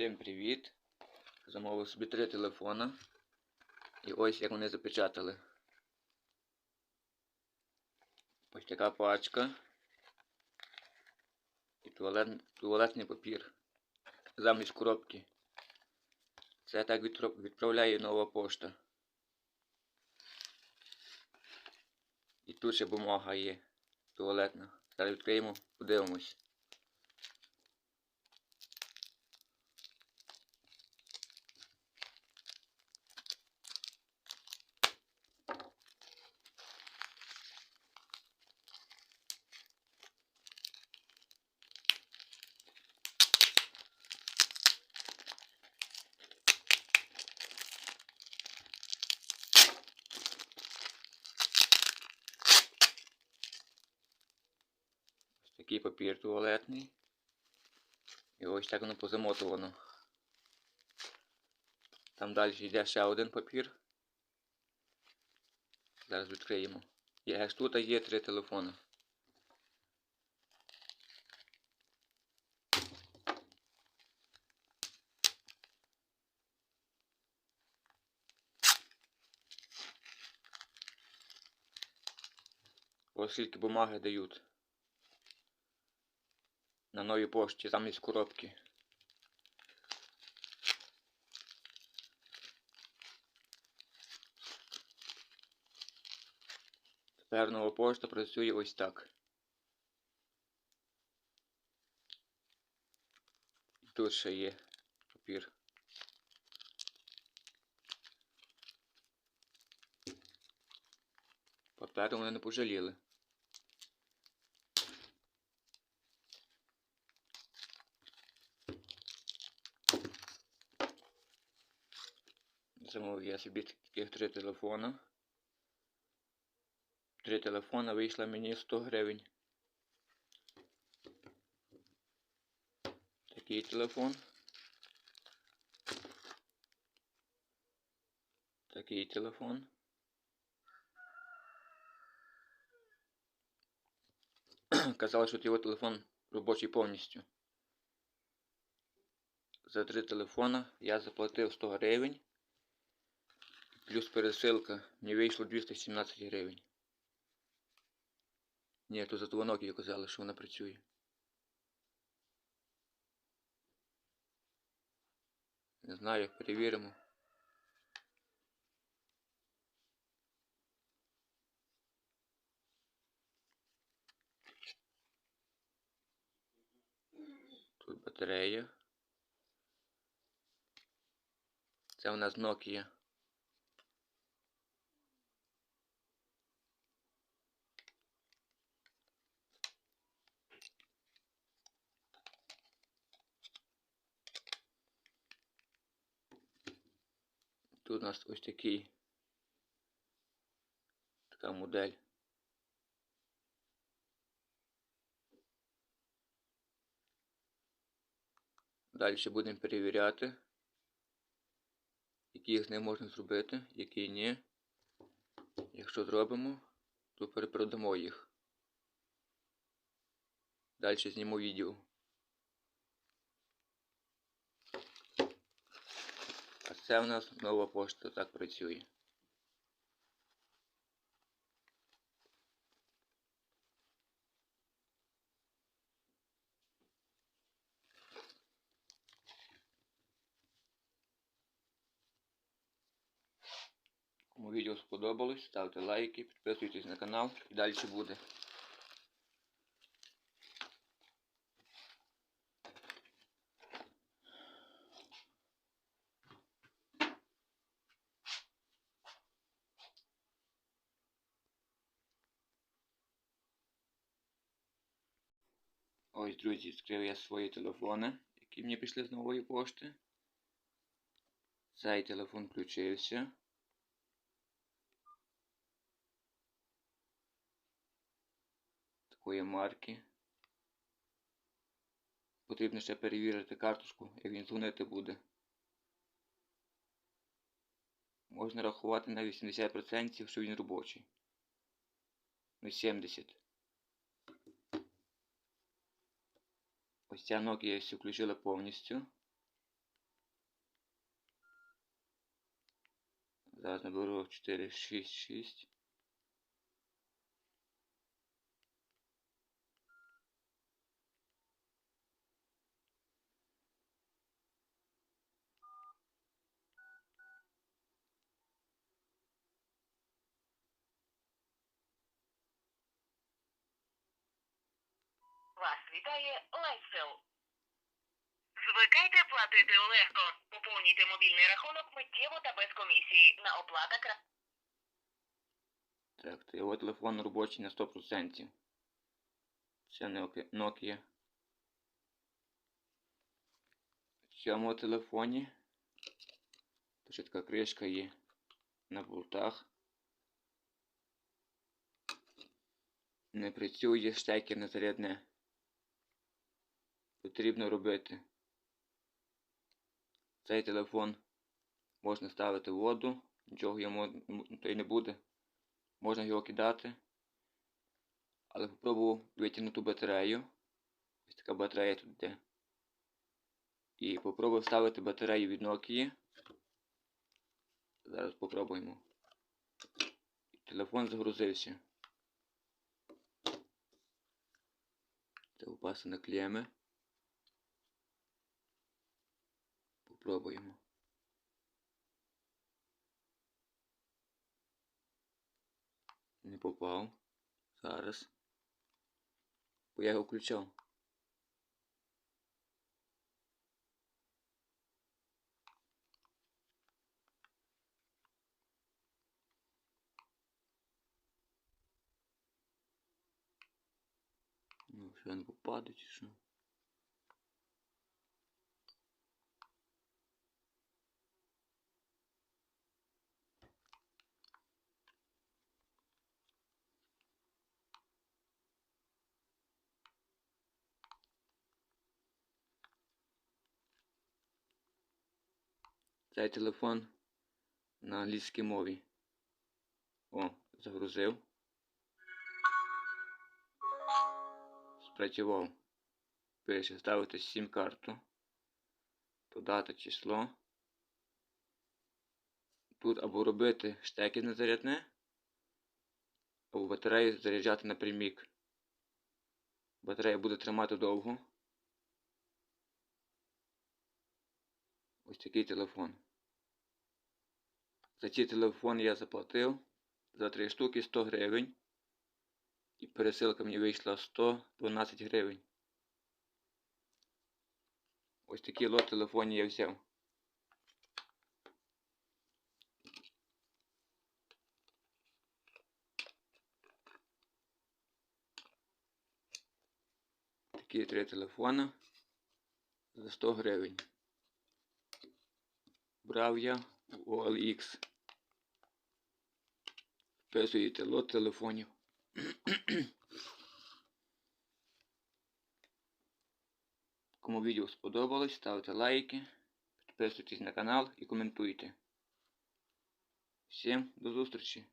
Всім привіт! Замовив собі три телефона. І ось як вони запечатали. Ось така пачка. І туалет, туалетний папір. Замість коробки. Це так відправляє нова пошта. І тут ще бумага є туалетна. Зараз відкриємо, подивимось. Ось такий папір туалетний. І ось так воно позамотувано. Там далі йде ще один папір. Зараз відкриємо. І аж тут є три телефони. Ось скільки бумаги дають. На новій пошті замість коробки. Тепер нова пошта працює ось так. Тут ще є папір. Паперу вони не пожаліли. Замовив я собі таких три телефона. Три телефона вийшло мені 100 гривень. Такий телефон. Такий телефон. Казали, що його телефон робочий повністю. За три телефона я заплатив 100 гривень. Плюс пересилка. Мені вийшло 217 гривень. Ні, то за дзвонок їй казали, що вона працює. Не знаю, перевіримо. Тут батарея. Це у нас Nokia. Тут у нас ось такий така модель. Далі будемо перевіряти, які з них можна зробити, які ні. Якщо зробимо, то перепродамо їх. Далі зніму відео. Це у нас нова пошта так працює. Кому відео сподобалось, ставте лайки, підписуйтесь на канал і далі буде. Ось, друзі, відкрив я свої телефони, які мені пішли з нової пошти. Цей телефон включився. Такої марки. Потрібно ще перевірити карточку, як він дзвонити буде. Можна рахувати на 80%, що він робочий. Ну 70. Ось ця Nokia включила повністю. Зараз наберу 466. Вітає Лайфсел. Звикайте платити легко. Поповнюйте мобільний рахунок миттєво та без комісії. На оплата кра... Так, то його телефон робочий на 100%. Це Nokia- Nokia. В цьому телефоні ще така кришка є на болтах. Не працює штекер не зарядне. Потрібно робити. Цей телефон можна ставити в воду, нічого йому й не буде. Можна його кидати. Але попробував витягнути батарею. Ось така батарея тут йде. І попробував ставити батарею від Nokia. Зараз попробуємо. Телефон загрузився. Треба впасти на клеми. Попробуємо. Не попав. Зараз. Бо я його включав. Ну, він попаде чи що? Цей телефон на англійській мові. О, загрузив. Спрацював. Пише ставити сім карту. Додати число. Тут або робити штекер на зарядне, або батарею заряджати напрямік. Батарея буде тримати довго. Ось такий телефон. За ці телефон я заплатив за 3 штуки 100 гривень. І пересилка мені вийшла 112 гривень. Ось такий лот телефонів я взяв. Такі три телефона за 100 гривень. Брав я у OLX. Вписуєте лот телефонів. Кому відео сподобалось, ставте лайки, підписуйтесь на канал і коментуйте. Всім до зустрічі!